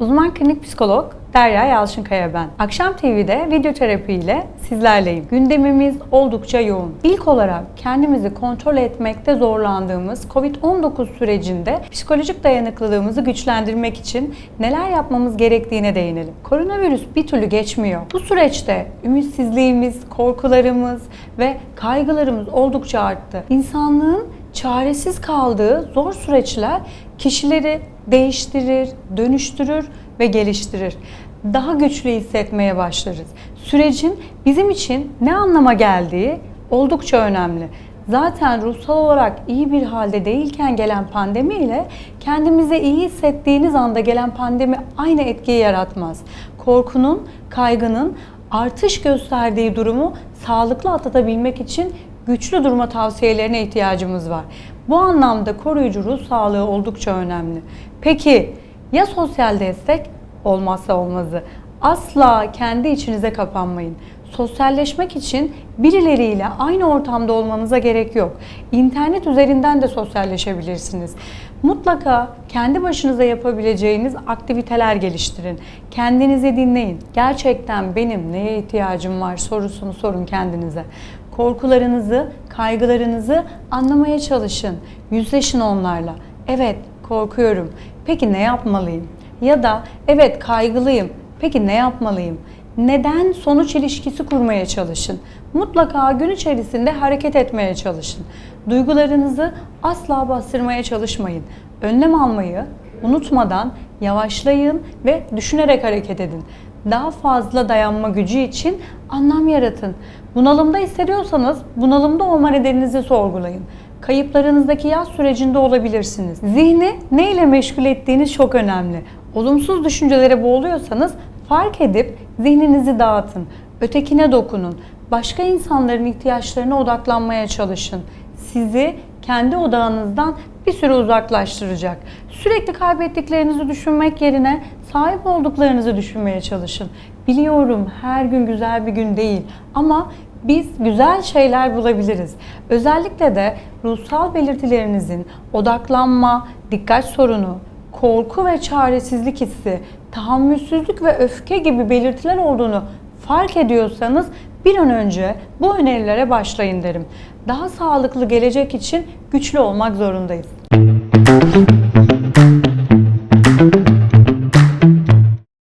Uzman klinik psikolog Derya Yalçınkaya ben. Akşam TV'de video terapi ile sizlerleyim. Gündemimiz oldukça yoğun. İlk olarak kendimizi kontrol etmekte zorlandığımız COVID-19 sürecinde psikolojik dayanıklılığımızı güçlendirmek için neler yapmamız gerektiğine değinelim. Koronavirüs bir türlü geçmiyor. Bu süreçte ümitsizliğimiz, korkularımız ve kaygılarımız oldukça arttı. İnsanlığın çaresiz kaldığı zor süreçler kişileri değiştirir, dönüştürür ve geliştirir. Daha güçlü hissetmeye başlarız. Sürecin bizim için ne anlama geldiği oldukça önemli. Zaten ruhsal olarak iyi bir halde değilken gelen pandemi ile kendimizi iyi hissettiğiniz anda gelen pandemi aynı etkiyi yaratmaz. Korkunun, kaygının artış gösterdiği durumu sağlıklı atlatabilmek için güçlü durma tavsiyelerine ihtiyacımız var. Bu anlamda koruyucu ruh sağlığı oldukça önemli. Peki ya sosyal destek? Olmazsa olmazı. Asla kendi içinize kapanmayın. Sosyalleşmek için birileriyle aynı ortamda olmanıza gerek yok. İnternet üzerinden de sosyalleşebilirsiniz. Mutlaka kendi başınıza yapabileceğiniz aktiviteler geliştirin. Kendinizi dinleyin. Gerçekten benim neye ihtiyacım var sorusunu sorun kendinize. Korkularınızı, kaygılarınızı anlamaya çalışın. Yüzleşin onlarla. Evet, korkuyorum. Peki ne yapmalıyım? Ya da evet kaygılıyım. Peki ne yapmalıyım? Neden sonuç ilişkisi kurmaya çalışın. Mutlaka gün içerisinde hareket etmeye çalışın. Duygularınızı asla bastırmaya çalışmayın. Önlem almayı unutmadan yavaşlayın ve düşünerek hareket edin. Daha fazla dayanma gücü için anlam yaratın. Bunalımda hissediyorsanız bunalımda olma nedeninizi sorgulayın. Kayıplarınızdaki yaz sürecinde olabilirsiniz. Zihni ne ile meşgul ettiğiniz çok önemli. Olumsuz düşüncelere boğuluyorsanız fark edip zihninizi dağıtın. Ötekine dokunun. Başka insanların ihtiyaçlarına odaklanmaya çalışın. Sizi kendi odağınızdan bir süre uzaklaştıracak. Sürekli kaybettiklerinizi düşünmek yerine sahip olduklarınızı düşünmeye çalışın. Biliyorum her gün güzel bir gün değil ama biz güzel şeyler bulabiliriz. Özellikle de ruhsal belirtilerinizin odaklanma, dikkat sorunu, korku ve çaresizlik hissi, tahammülsüzlük ve öfke gibi belirtiler olduğunu fark ediyorsanız bir an önce bu önerilere başlayın derim. Daha sağlıklı gelecek için güçlü olmak zorundayız.